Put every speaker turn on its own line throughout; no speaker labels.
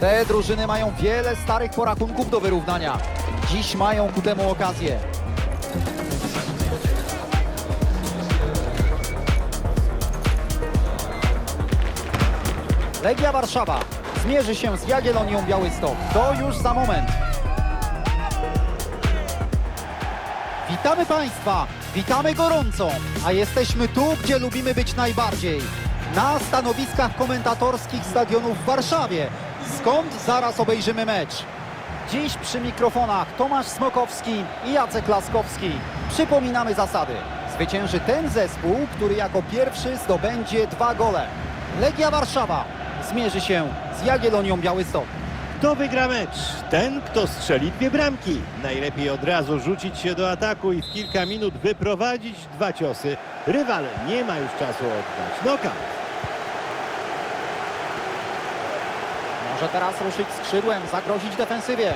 Te drużyny mają wiele starych porachunków do wyrównania. Dziś mają ku temu okazję. Legia Warszawa zmierzy się z Jagiellonią Białystok. To już za moment. Witamy Państwa, witamy gorąco, a jesteśmy tu, gdzie lubimy być najbardziej. Na stanowiskach komentatorskich stadionu w Warszawie, skąd zaraz obejrzymy mecz. Dziś przy mikrofonach Tomasz Smokowski i Jacek Laskowski. Przypominamy zasady. Zwycięży ten zespół, który jako pierwszy zdobędzie dwa gole. Legia Warszawa zmierzy się z Jagiellonią Białystok.
Kto wygra mecz? Ten, kto strzeli dwie bramki. Najlepiej od razu rzucić się do ataku i w kilka minut wyprowadzić dwa ciosy. Rywal nie ma już czasu oddać. Knockout.
Może teraz ruszyć skrzydłem, zagrozić defensywie.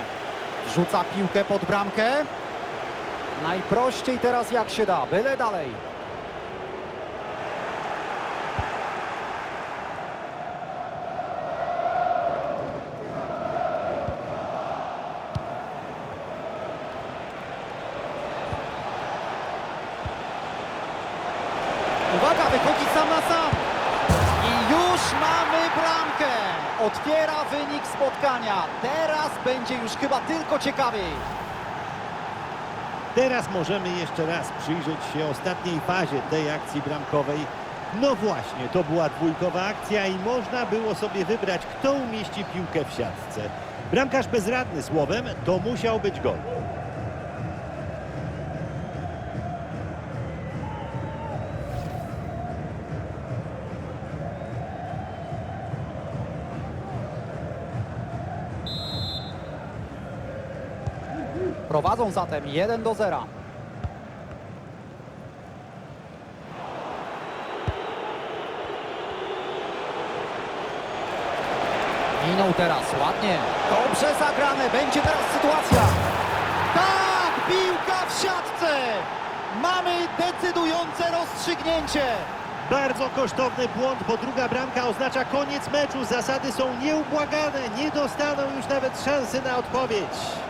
Wrzuca piłkę pod bramkę. Najprościej teraz jak się da, byle dalej. Uwaga, wychodzi sam na sam. I już mamy bramkę. Otwiera wynik spotkania. Teraz będzie już chyba tylko ciekawiej.
Teraz możemy jeszcze raz przyjrzeć się ostatniej fazie tej akcji bramkowej. No właśnie, to była dwójkowa akcja i można było sobie wybrać, kto umieści piłkę w siatce. Bramkarz bezradny słowem, to musiał być gol.
Prowadzą zatem 1 do 0. Minął teraz ładnie. Dobrze zagrane. Będzie teraz sytuacja. Tak! Piłka w siatce! Mamy decydujące rozstrzygnięcie.
Bardzo kosztowny błąd, bo druga bramka oznacza koniec meczu. Zasady są nieubłagane. Nie dostaną już nawet szansy na odpowiedź.